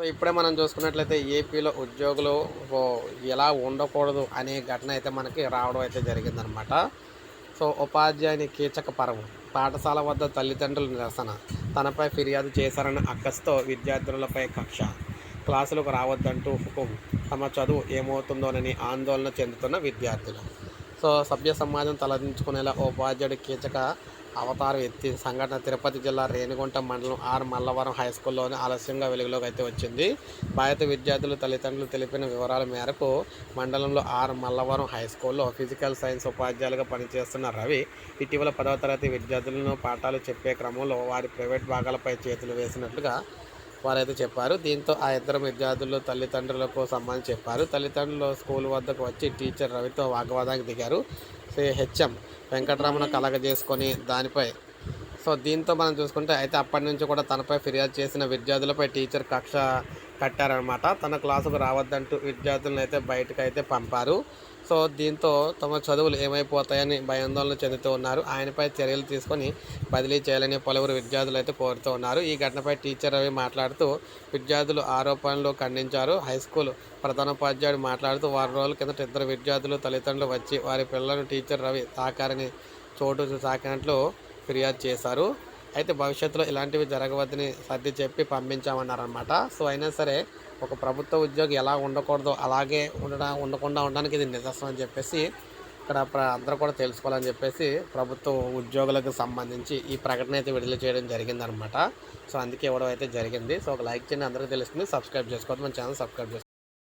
So ఇప్పుడే మనం చూసుకున్నట్లయితే ఏపీలో ఉద్యోగులు ఎలా ఉండకూడదు అనే ఘటన అయితే మనకి రావడం అయితే జరిగిందనమాట సో ఉపాధ్యాయుని కీచక పరము పాఠశాల వద్ద తల్లిదండ్రుల నిరసన తనపై ఫిర్యాదు చేశారన్న అక్కస్తో విద్యార్థులపై కక్ష క్లాసులకు రావద్దంటూ హుకుం తమ చదువు ఏమవుతుందోనని ఆందోళన చెందుతున్న విద్యార్థులు. సో సభ్య సమాజం తలదించుకునేలా ఉపాధ్యాయుడు కీచక అవతారం ఎత్తి సంఘటన తిరుపతి జిల్లా రేణిగుంట మండలం ఆర్ మల్లవరం హై స్కూల్లోని ఆలస్యంగా వెలుగులోకి అయితే వచ్చింది. బాధిత విద్యార్థులు తల్లిదండ్రులు తెలిపిన వివరాల మేరకు మండలంలో ఆర్ మల్లవరం హై స్కూల్లో ఫిజికల్ సైన్స్ ఉపాధ్యాయులుగా పనిచేస్తున్న రవి ఇటీవల పదవ తరగతి విద్యార్థులను పాఠాలు చెప్పే క్రమంలో వారి ప్రైవేట్ భాగాలపై చేతులు వేసినట్లుగా వారైతే చెప్పారు. దీంతో ఆ ఇద్దరు విద్యార్థులు తల్లిదండ్రులకు సంబంధించి చెప్పారు. తల్లిదండ్రులు స్కూల్ వద్దకు వచ్చి టీచర్ రవితో వాగ్వాదానికి దిగారు. శ్రీ హెచ్ఎం వెంకటరమణ కలగజేసుకొని దానిపై సో దీంతో మనం చూసుకుంటే అయితే అప్పటి నుంచి కూడా తనపై ఫిర్యాదు చేసిన విద్యార్థులపై టీచర్ కక్ష కట్టారనమాట తన క్లాసుకు రావద్దంటూ విద్యార్థులను అయితే బయటకు అయితే పంపారు. సో దీంతో తమ చదువులు ఏమైపోతాయని భయాందోళన చెందుతూ ఉన్నారు. ఆయనపై చర్యలు తీసుకొని బదిలీ చేయాలని పలువురు విద్యార్థులు అయితే కోరుతూ ఉన్నారు. ఈ ఘటనపై టీచర్ రవి మాట్లాడుతూ విద్యార్థులు ఆరోపణలు ఖండించారు. హై స్కూల్ ప్రధానోపాధ్యాయుడు మాట్లాడుతూ వారం రోజుల కిందట ఇద్దరు విద్యార్థులు తల్లిదండ్రులు వచ్చి వారి పిల్లలను టీచర్ రవి తాకారని చోటు తాకినట్లు ఫిర్యాదు చేశారు. అయితే భవిష్యత్తులో ఇలాంటివి జరగవద్దని సర్ది చెప్పి పంపించామన్నారనమాట సో అయినా సరే ఒక ప్రభుత్వ ఉద్యోగి ఎలా ఉండకూడదో అలాగే ఉండడం ఉండకుండా ఉండడానికి ఇది నిదర్శనం అని చెప్పేసి ఇక్కడ అందరూ కూడా తెలుసుకోవాలని చెప్పేసి ప్రభుత్వ ఉద్యోగులకు సంబంధించి ఈ ప్రకటన అయితే విడుదల చేయడం జరిగిందనమాట సో అందుకే ఇవ్వడం అయితే జరిగింది. సో ఒక లైక్ చేయండి అందరికీ తెలుస్తుంది. సబ్స్క్రైబ్ చేసుకోవద్దు మన ఛానల్ సబ్స్క్రైబ్ చేసుకోండి